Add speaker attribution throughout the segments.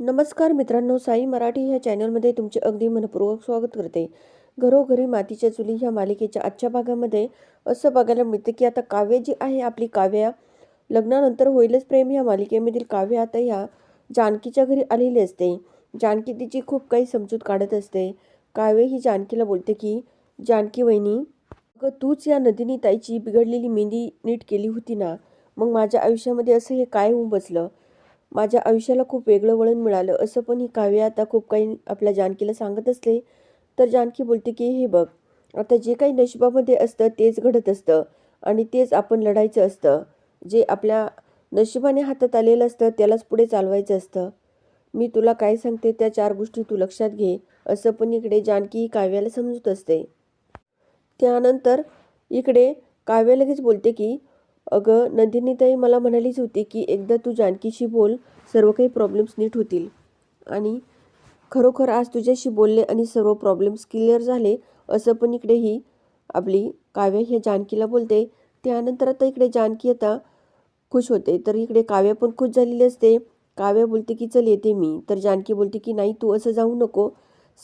Speaker 1: नमस्कार मित्रांनो साई मराठी ह्या चॅनलमध्ये तुमचे अगदी मनपूर्वक स्वागत करते. घरोघरी मातीच्या चुली ह्या मालिकेच्या आजच्या भागामध्ये असं बघायला मिळतं की आता काव्य जी आहे आपली काव्या लग्नानंतर होईलच प्रेम ह्या मालिकेमधील काव्य आता ह्या जानकीच्या घरी आलेली असते. जानकी तिची खूप काही समजूत काढत असते. काव्य ही जानकीला बोलते की जानकी वहिनी अगं तूच या नदिनी ताईची बिघडलेली मेंदी नीट केली होती ना? मग माझ्या आयुष्यामध्ये असं हे काय होऊन बसलं? माझ्या आयुष्याला खूप वेगळं वळण मिळालं. असं पण ही काव्य आता खूप काही आपल्या जानकीला सांगत असले तर जानकी बोलते की हे बघ आता जे काही नशिबामध्ये असतं तेच घडत असतं आणि तेच आपण लढायचं असतं. जे आपल्या नशिबाने हातात आलेलं असतं त्यालाच पुढे चालवायचं असतं. मी तुला काय सांगते त्या चार गोष्टी तू लक्षात घे असं पण इकडे जानकी ही काव्याला समजत असते. त्यानंतर इकडे काव्य लगेच बोलते की अगं नंदिनीताई मला म्हणालीच होती की एकदा तू जानकीशी बोल सर्व काही प्रॉब्लेम्स नीट होतील. आणि खरोखर आज तुझ्याशी बोलले आणि सर्व प्रॉब्लेम्स क्लिअर झाले असं पण इकडे ही आपली काव्य ह्या जानकीला बोलते. त्यानंतर आता इकडे जानकी आता खुश होते. तर इकडे काव्य पण खुश झालेली असते. काव्य बोलते की चल येते मी. तर जानकी बोलते की नाही तू असं जाऊ नको.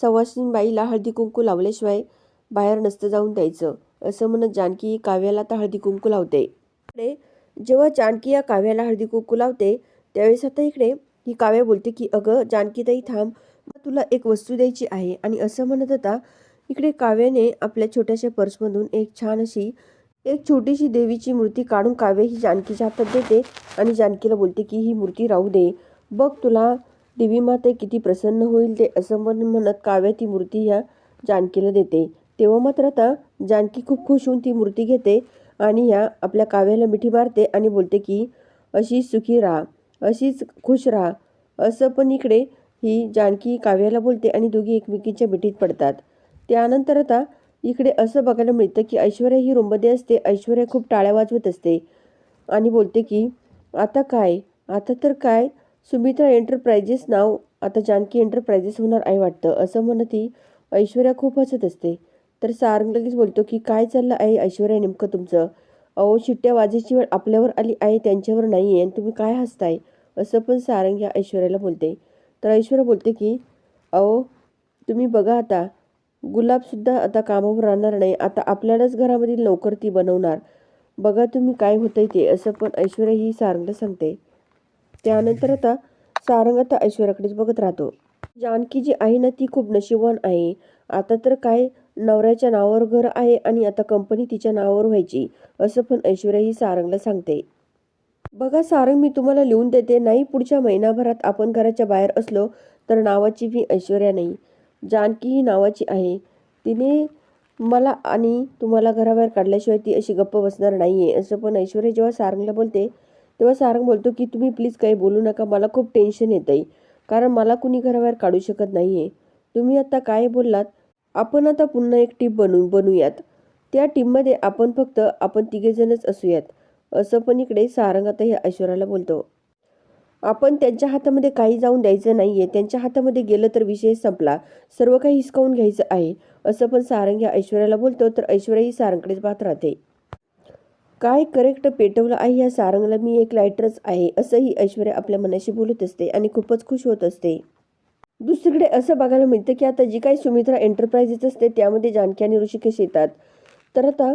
Speaker 1: सवासिनी बाईला हळदी कुंकू लावल्याशिवाय बाहेर नसतं जाऊन द्यायचं. असं म्हणत जानकी काव्याला आता हळदी कुंकू लावते. इकडे जेव्हा जानकी या काव्याला हळदी कुकू लावते त्यावेळेस आता इकडे ही काव्य बोलते की अगं जानकीताई थांब. तुला एक वस्तू द्यायची आहे. आणि असं म्हणत होता इकडे काव्याने आपल्या छोट्याशा पर्समधून एक छान अशी एक छोटीशी देवीची मूर्ती काढून काव्य ही जानकीच्या हातात देते आणि जानकीला बोलते की ही मूर्ती राहू दे. बघ तुला देवी माता किती प्रसन्न होईल ते. असं म्हण म्हणत काव्य ती मूर्ती ह्या जानकीला देते. तेव्हा मात्र आता जानकी खूप खुश होऊन ती मूर्ती घेते. आणि ह्या आपल्या काव्याला मिठी मारते आणि बोलते की अशीच सुखी राहा अशीच खुश राहा. असं पण इकडे ही जानकी काव्याला बोलते आणि दोघी एकमेकींच्या मिठीत पडतात. त्यानंतर आता इकडे असं बघायला मिळतं की ऐश्वर्या ही रुंबदे असते ऐश्वर्या खूप टाळ्या वाजवत असते आणि बोलते की आता काय? आता तर काय? सुमित्रा एंटरप्राइजेस नाव आता जानकी एंटरप्राइजेस होणार आहे वाटतं. असं म्हणत ही ऐश्वर्या खूप हसत असते. तर सारंग लगेच बोलतो की काय चाललं आहे ऐश्वर्या नेमकं तुमचं? अहो शिट्ट्या वाजेची वेळ आपल्यावर आली आहे त्यांच्यावर नाही आहे आणि तुम्ही काय हसताय? असं पण सारंग या ऐश्वर्याला बोलते. तर ऐश्वर्या बोलते की अहो तुम्ही बघा आता गुलाबसुद्धा आता कामावर राहणार नाही. आता आपल्यालाच घरामधील नोकर ती बनवणार. बघा तुम्ही काय होतंय ते असं पण ऐश्वर्या ही सारंगला सांगते. त्यानंतर आता सारंग आता ऐश्वर्याकडेच बघत राहतो. जानकी जी आहे ना ती खूप नशिबवान आहे. आता तर काय नवऱ्याच्या नावावर घर आहे आणि आता कंपनी तिच्या नावावर व्हायची असं पण ऐश्वर्या ही सारंगला सांगते. बघा सारंग मी तुम्हाला लिहून देते. नाही पुढच्या महिनाभरात आपण घराच्या बाहेर असलो तर नावाची ही ऐश्वर्या नाही. जानकी ही नावाची आहे. तिने मला आणि तुम्हाला घराबाहेर काढल्याशिवाय ती अशी गप्प बसणार नाही आहे असं पण ऐश्वर्या जेव्हा सारंगला बोलते तेव्हा सारंग बोलतो की तुम्ही प्लीज काही बोलू नका. मला खूप टेन्शन येतं आहे कारण मला कुणी घराबाहेर काढू शकत नाही आहे तुम्ही आता काय बोललात? आपण आता पुन्हा एक टीम बनवू बनूयात त्या टीममध्ये आपण फक्त आपण तिघेजणच असूयात. असं पण इकडे सारंग आता हे ऐश्वर्याला बोलतो. आपण त्यांच्या हातामध्ये काही जाऊन द्यायचं नाही आहे त्यांच्या हातामध्ये गेलं तर विषय संपला. सर्व काही हिसकावून घ्यायचं आहे. असं पण सारंग या ऐश्वर्याला बोलतो. तर ऐश्वर्या ही सारंगकडेच पाहत राहते. काय करेक्ट पेटवलं आहे या सारंगला? मी एक लायटरच आहे. असंही ऐश्वर्या आपल्या मनाशी बोलत असते आणि खूपच खुश होत असते. दुसरीकडे असं बघायला मिळतं की आता जी काही सुमित्रा एंटरप्राइजेस असते त्यामध्ये जानकी आणि ऋषिकेश येतात. तर आता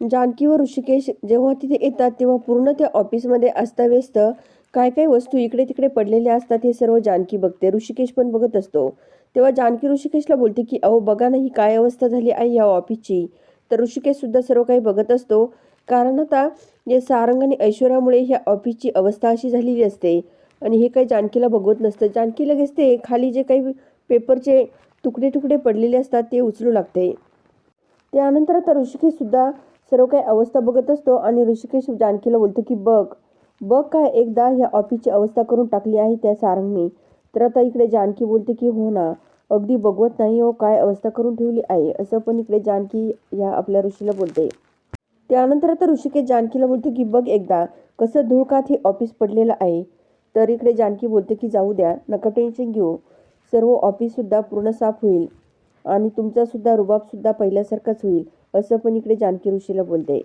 Speaker 1: जानकी व ऋषिकेश जेव्हा तिथे येतात तेव्हा पूर्ण त्या ऑफिसमध्ये अस्ताव्यस्त काय काय वस्तू इकडे तिकडे पडलेल्या असतात हे सर्व जानकी बघते. ऋषिकेश पण बघत असतो. तेव्हा जानकी ऋषिकेशला बोलते की अहो बघा ना ही काय अवस्था झाली आहे या ऑफिसची तर ऋषिकेश सुद्धा सर्व काही बघत असतो. कारण आता या सारंग आणि ऐश्वर्यामुळे ह्या ऑफिसची अवस्था अशी झालेली असते. आणि हे काही जानकीला बघवत नसतं. जानकी लगेच ते खाली जे काही पेपरचे तुकडे तुकडे पडलेले असतात ते उचलू लागते. त्यानंतर आता ऋषिकेशसुद्धा सर्व काही अवस्था बघत असतो आणि ऋषिकेश जानकीला बोलतो की बघ बघ काय एकदा ह्या ऑफिसची अवस्था करून टाकली आहे त्या सारंगने. तर आता इकडे जानकी बोलते की हो ना अगदी बघवत नाही हो काय अवस्था करून ठेवली आहे असं पण इकडे जानकी ह्या आपल्या ऋषीला बोलते. त्यानंतर आता ऋषिकेश जानकीला बोलते की बघ एकदा कसं धुळकात हे ऑफिस पडलेलं आहे. तर इकडे जानकी बोलते की जाऊ द्या नका टेन्शन घेऊ. सर्व ऑफिससुद्धा पूर्ण साफ होईल आणि तुमचासुद्धा रुबाबसुद्धा पहिल्यासारखाच होईल असं पण इकडे जानकी ऋषीला बोलते.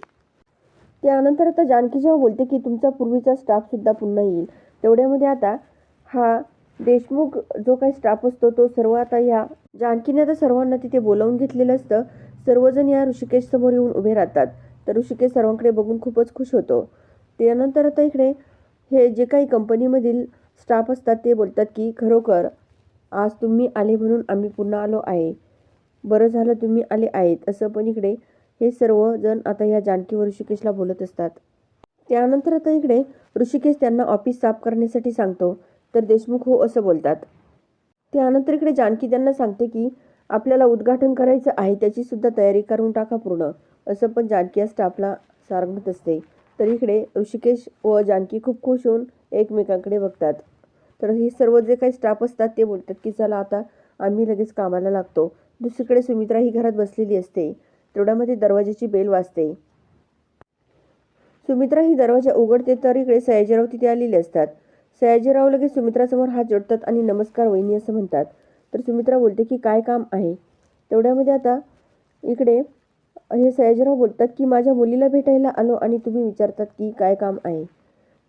Speaker 1: त्यानंतर आता जानकी जेव्हा बोलते की तुमचा पूर्वीचा स्टाफसुद्धा पुन्हा येईल तेवढ्यामध्ये आता हा देशमुख जो काही स्टाफ असतो तो सर्व आता ह्या जानकीने आता सर्वांना तिथे बोलावून घेतलेलं असतं. सर्वजण या ऋषिकेश समोर येऊन उभे राहतात. तर ऋषिकेश सर्वांकडे बघून खूपच खुश होतो. त्यानंतर आता इकडे हे जे काही कंपनीमधील स्टाफ असतात ते बोलतात की खरोखर आज तुम्ही आले म्हणून आम्ही पुन्हा आलो आहे. बरं झालं तुम्ही आले आहेत. असं पण इकडे हे सर्वजण आता या जानकी ऋषिकेशला बोलत असतात. त्यानंतर आता इकडे ऋषिकेश त्यांना ऑफिस साफ करण्यासाठी सांगतो. तर देशमुख हो असं बोलतात. त्यानंतर इकडे जानकी त्यांना सांगते की आपल्याला उद्घाटन करायचं आहे त्याची सुद्धा तयारी करून टाका पूर्ण. असं पण जानकी या स्टाफला सांगत असते. तर इकडे ऋषिकेश व जानकी खूप खुश होऊन एकमेकांकडे बघतात. तर हे सर्व जे काही स्टाफ असतात ते बोलतात की चला आता आम्ही लगेच कामाला लागतो. दुसरीकडे सुमित्रा ही घरात बसलेली असते. तेवढ्यामध्ये दरवाजाची बेल वाजते. सुमित्रा ही दरवाजा उघडते तर इकडे सयाजीराव तिथे आलेले असतात. सयाजीराव लगेच सुमित्रासमोर हात जोडतात आणि नमस्कार वहिनी असं म्हणतात. तर सुमित्रा बोलते की काय काम आहे? तेवढ्यामध्ये आता इकडे हे सयाजीराव बोलतात की माझ्या मुलीला भेटायला आलो आणि तुम्ही विचारतात की काय काम आहे?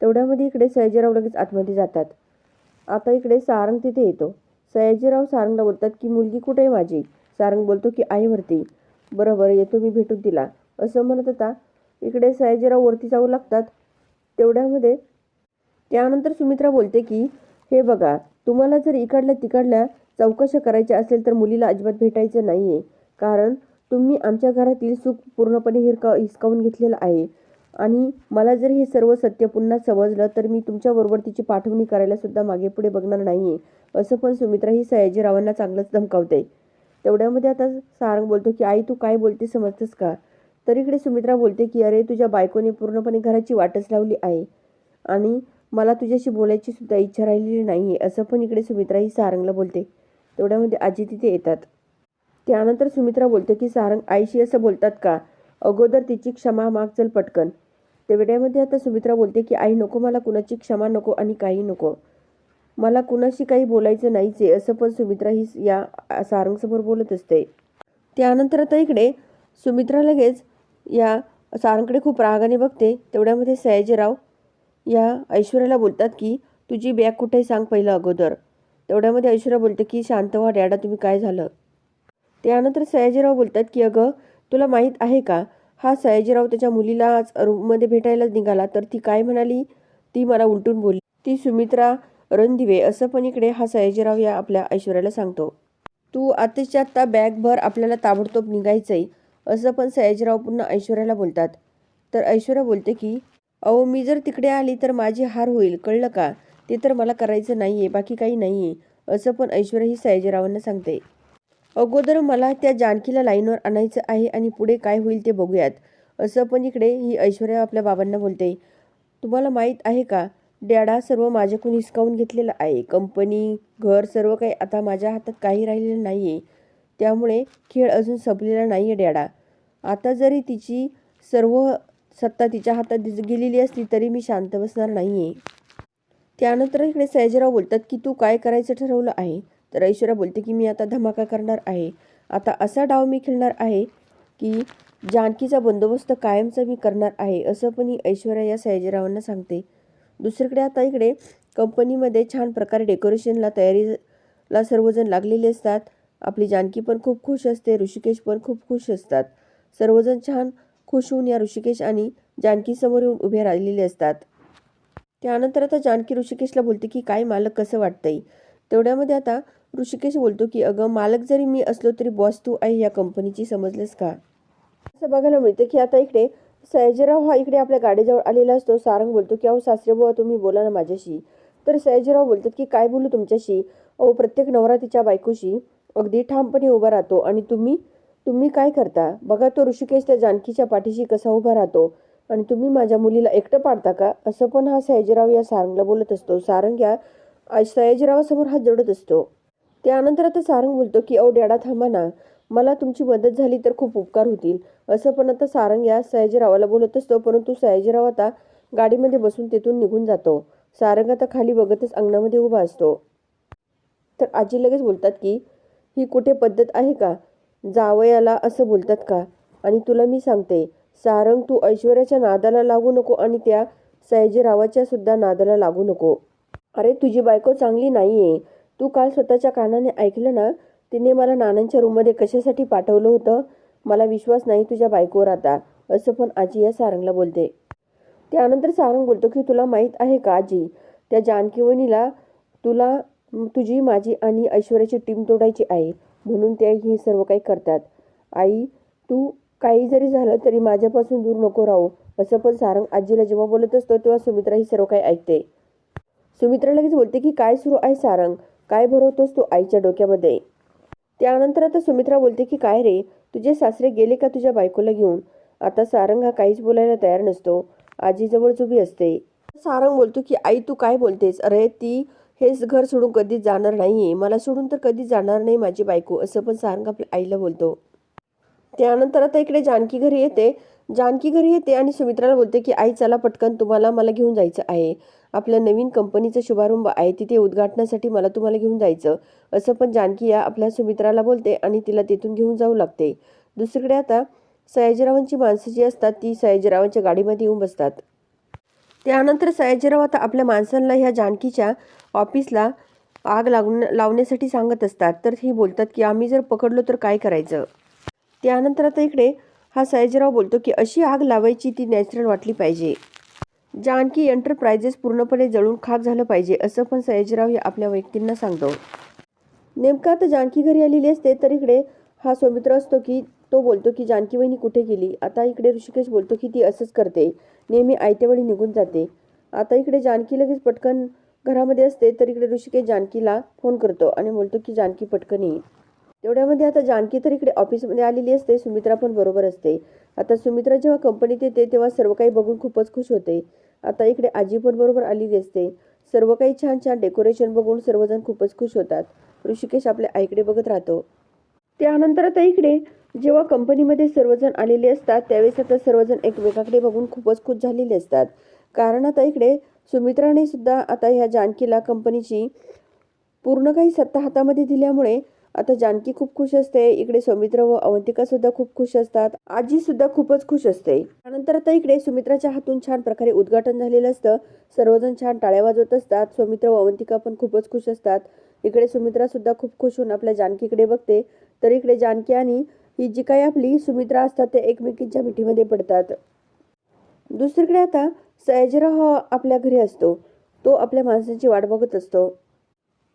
Speaker 1: तेवढ्यामध्ये इकडे सयाजीराव लगेच आतमध्ये जातात. आता इकडे सारंग तिथे येतो. सयाजीराव सारंगला बोलतात की मुलगी कुठे आहे माझी? सारंग बोलतो की आईवरती बरं बरं येतो मी भेटून तिला. असं म्हणत होता इकडे सयाजीराव वरती जाऊ लागतात. तेवढ्यामध्ये त्यानंतर सुमित्रा बोलते की हे बघा तुम्हाला जर इकडल्या तिकडल्या चौकशा करायच्या असेल तर मुलीला अजिबात भेटायचं नाही आहे कारण तुम्ही आमच्या घरातील सुख पूर्णपणे हिरका हिसकावून घेतलेलं आहे. आणि मला जर हे सर्व सत्य पुन्हा समजलं तर मी तुमच्याबरोबर तिची पाठवणी करायला सुद्धा मागे पुढे बघणार नाही आहे असं पण सुमित्रा ही सयाजीरावांना चांगलंच धमकावते. तेवढ्यामध्ये आता सारंग बोलतो की आई तू काय बोलते समजतेस का? तर इकडे सुमित्रा बोलते की अरे तुझ्या बायकोने पूर्णपणे घराची वाटच लावली आहे आणि मला तुझ्याशी बोलायची सुद्धा इच्छा राहिलेली नाही आहे असं पण इकडे सुमित्रा ही सारंगला बोलते. तेवढ्यामध्ये आजी तिथे येतात. त्यानंतर सुमित्रा बोलते की सारंग आईशी असं बोलतात का? अगोदर तिची क्षमा माग चल पटकन. तेवढ्यामध्ये आता सुमित्रा बोलते की आई नको मला कुणाची क्षमा नको आणि काही नको. मला कुणाशी काही बोलायचं नाहीच आहे असं पण सुमित्रा ही या सारंगसमोर बोलत असते. त्यानंतर आता इकडे सुमित्रा लगेच या सारंगकडे खूप रागाने बघते. तेवढ्यामध्ये सयाजीराव या ऐश्वर्याला बोलतात की तुझी बॅग कुठे सांग पहिलं अगोदर. तेवढ्यामध्ये ऐश्वर्या बोलते की शांत व्हा डॅडा तुम्ही काय झालं? त्यानंतर सयाजीराव बोलतात की अगं तुला माहीत आहे का? हा सयाजीराव त्याच्या मुलीला आज रूममध्ये भेटायलाच निघाला तर ती काय म्हणाली? ती मला उलटून बोलली. ती सुमित्रा रणदिवे असं पण इकडे हा सयाजीराव या आपल्या ऐश्वर्याला सांगतो. तू आताच्या आत्ता बॅगभर आपल्याला ताबडतोब निघायचंय असं पण सयाजीराव पुन्हा ऐश्वर्याला बोलतात. तर ऐश्वर्या बोलते की अहो मी जर तिकडे आली तर माझी हार होईल कळलं का? ते तर मला करायचं नाही आहे बाकी काही नाही आहे असं पण ऐश्वर्या ही सयाजीरावांना सांगते. अगोदर मला त्या जानकीला लाईनवर आणायचं आहे आणि पुढे काय होईल ते बघूयात. असं पण इकडे ही ऐश्वर्या आपल्या बाबांना बोलते. तुम्हाला माहीत आहे का? डॅडा सर्व माझ्याकडून हिसकावून घेतलेलं आहे. कंपनी घर सर्व काही आता माझ्या हातात काही राहिलेलं नाही आहे त्यामुळे खेळ अजून संपलेला नाही आहे डॅडा. आता जरी तिची सर्व सत्ता तिच्या हातात गेलेली असली तरी मी शांत बसणार नाही आहे त्यानंतर इकडे सयाजीराव बोलतात की तू काय करायचं ठरवलं आहे? तर ऐश्वर्या बोलते की मी आता धमाका करणार आहे. आता असा डाव मी खेळणार आहे की जानकीचा बंदोबस्त कायमचा मी करणार आहे असं पण ही ऐश्वर्या या सयाजीरावांना सांगते. दुसरीकडे आता इकडे कंपनीमध्ये छान प्रकारे डेकोरेशनला तयारीला सर्वजण लागलेले असतात. आपली जानकी पण खूप खुश असते ऋषिकेश पण खूप खुश असतात. सर्वजण छान खुश होऊन या ऋषिकेश आणि जानकीसमोर येऊन उभे राहिलेले असतात. त्यानंतर आता जानकी ऋषिकेशला बोलते की काय मालक कसं वाटतंय? तेवढ्यामध्ये आता ऋषिकेश बोलतो की अगं मालक जरी मी असलो तरी बॉस तू आहे या कंपनीची समजलंस का? असं बघायला मिळतं की आता इकडे सयाजीराव हा इकडे आपल्या गाडीजवळ आलेला असतो. सारंग बोलतो की अहो सासरे बुवा तुम्ही बोला ना माझ्याशी. तर सयाजीराव बोलतात की काय बोलू तुमच्याशी? अहो प्रत्येक नवरा तिच्या बायकोशी अगदी ठामपणे उभा राहतो आणि तुम्ही तुम्ही काय करता? बघा तो ऋषिकेश त्या जानकीच्या पाठीशी कसा उभा राहतो. आणि तुम्ही माझ्या मुलीला एकटं पाडता का? असं पण हा सयाजीराव या सारंगला बोलत असतो. सारंग या आ- सयाजीरावासमोर हात जोडत असतो. त्यानंतर आता सारंग बोलतो की अहो डॅडा थांबा ना. मला तुमची मदत झाली तर खूप उपकार होतील. असं पण आता सारंग या सयाजीरावाला बोलत असतो परंतु सयाजीराव आता गाडीमध्ये बसून तिथून निघून जातो. सारंग आता खाली बघतच अंगणामध्ये उभा असतो. तर आजी लगेच बोलतात की ही कुठे पद्धत आहे का? जावयाला असं बोलतात का? आणि तुला मी सांगते सारंग तू ऐश्वर्याच्या नादाला लागू नको आणि त्या सयाजीरावाच्या सुद्धा नादाला लागू नको. अरे तुझी बायको चांगली नाही आहे तू काल स्वतःच्या कानाने ऐकलं ना तिने मला नानांच्या रूममध्ये कशासाठी पाठवलं होतं? मला विश्वास नाही तुझ्या बायकोवर आता. असं पण आजी या सारंगला बोलते. त्यानंतर सारंग बोलतो की तुला माहीत आहे का आजी त्या जानकीवणीला तुला तुझी माझी आणि ऐश्वर्याची टीम तोडायची आहे. म्हणून ते हे सर्व काही करतात. आई तू काही जरी झालं तरी माझ्यापासून दूर नको राहू. असं पण सारंग आजीला जेव्हा बोलत असतो तेव्हा सुमित्रा ही सर्व काही ऐकते. सुमित्रा लगेच बोलते की काय सुरू आहे सारंग? काय भरवतोस तू आईच्या डोक्यामध्ये? त्यानंतर आता सुमित्रा बोलते की काय रे? तुझे सासरे गेले का तुझ्या बायकोला घेऊन? आता सारंग हा काहीच बोलायला तयार नसतो. आजीजवळच उभी असते. सारंग बोलतो की आई तू काय बोलतेस? अरे ती हेच घर सोडून कधीच जाणार नाही मला सोडून तर कधीच जाणार नाही माझी बायको असं पण सारंग आपल्या आईला बोलतो. त्यानंतर आता इकडे जानकी घरी येते. जानकी घरी येते आणि सुमित्राला बोलते की आई चला पटकन तुम्हाला मला घेऊन जायचं आहे. आपल्या नवीन कंपनीचा शुभारंभ आहे तिथे उद्घाटनासाठी मला तुम्हाला घेऊन जायचं. असं पण जानकी या आपल्या सुमित्राला बोलते आणि तिला तिथून घेऊन जाऊ लागते. दुसरीकडे आता सयाजीरावांची माणसं जी असतात ती सयाजीरावांच्या गाडीमध्ये येऊन बसतात. त्यानंतर सयाजीराव आता आपल्या माणसांना ह्या जानकीच्या ऑफिसला आग लागून लावण्यासाठी सांगत असतात. तर ही बोलतात की आम्ही जर पकडलो तर काय करायचं? त्यानंतर आता इकडे हा सयाजीराव बोलतो की अशी आग लावायची ती नॅचरल वाटली पाहिजे. जानकी एंटरप्राइजेस पूर्णपणे जळून खाक झालं पाहिजे असं पण सयाजीराव या आपल्या व्यक्तींना सांगतो नेमका आता जानकी घरी आलेली असते तर इकडे हा सौमित्र असतो की तो बोलतो की जानकी वहिनी कुठे गेली? आता इकडे ऋषिकेश बोलतो की ती असंच करते. नेहमी आयत्यावेळी निघून जाते. आता इकडे जानकी लगेच पटकन घरामध्ये असते तर इकडे ऋषिकेश जानकीला फोन करतो आणि बोलतो की जानकी पटकन ये. तेवढ्यामध्ये आता जानकी तर इकडे ऑफिसमध्ये आलेली असते सुमित्रा पण बरोबर असते. आता सुमित्रा जेव्हा कंपनीत येते तेव्हा सर्व काही बघून खूपच खुश होते. आता इकडे आजी पण बरोबर आलेली असते. सर्व काही छान छान डेकोरेशन बघून सर्वजण खूपच खुश होतात. ऋषिकेश आपल्या आईकडे बघत राहतो. त्यानंतर आता इकडे जेव्हा कंपनीमध्ये सर्वजण आलेले असतात त्यावेळेस आता सर्वजण एकमेकाकडे बघून खूपच खुश झालेले असतात. कारण आता इकडे सुमित्राने सुद्धा आता ह्या जानकीला कंपनीची पूर्ण काही सत्ता हातामध्ये दिल्यामुळे आता जानकी खूप खुश असते. इकडे सौमित्र व अवंतिका सुद्धा खूप खुश असतात. आजी सुद्धा खूपच खुश असते. त्यानंतर आता इकडे सुमित्राच्या हातून छान प्रकारे उद्घाटन झालेलं असतं. सर्वजण छान टाळ्या वाजवत असतात. सौमित्र व अवंतिका पण खूपच खुश असतात. इकडे सुमित्रा सुद्धा खूप खुश होऊन आपल्या जानकीकडे बघते. तर इकडे जानकी आणि ही जी काही आपली सुमित्रा असतात ते एकमेकींच्या मिठीमध्ये पडतात. दुसरीकडे आता सयाजीराव हा आपल्या घरी असतो. तो आपल्या माणसांची वाट बघत असतो.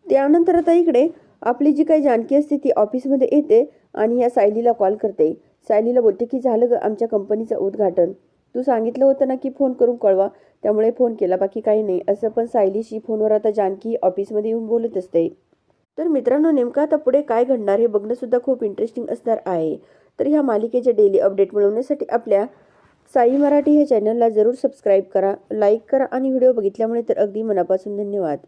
Speaker 1: त्यानंतर आता इकडे आपली जी काही जानकी असते ती ऑफिसमध्ये येते आणि या सायलीला कॉल करते. सायलीला बोलते की झालं ग आमच्या कंपनीचं उद्घाटन. तू सांगितलं होतं ना की फोन करून कळवा. त्यामुळे फोन केला बाकी काही नाही. असं पण सायलीशी फोनवर आता जानकी ऑफिसमध्ये येऊन बोलत असते. तर मित्रांनो नेमकं आता पुढे काय घडणार हे बघणंसुद्धा खूप इंटरेस्टिंग असणार आहे. तर ह्या मालिकेचे डेली अपडेट मिळवण्यासाठी आपल्या साई मराठी हे चॅनलला जरूर सबस्क्राईब करा लाईक करा आणि व्हिडिओ बघितल्यामुळे तर अगदी मनापासून धन्यवाद.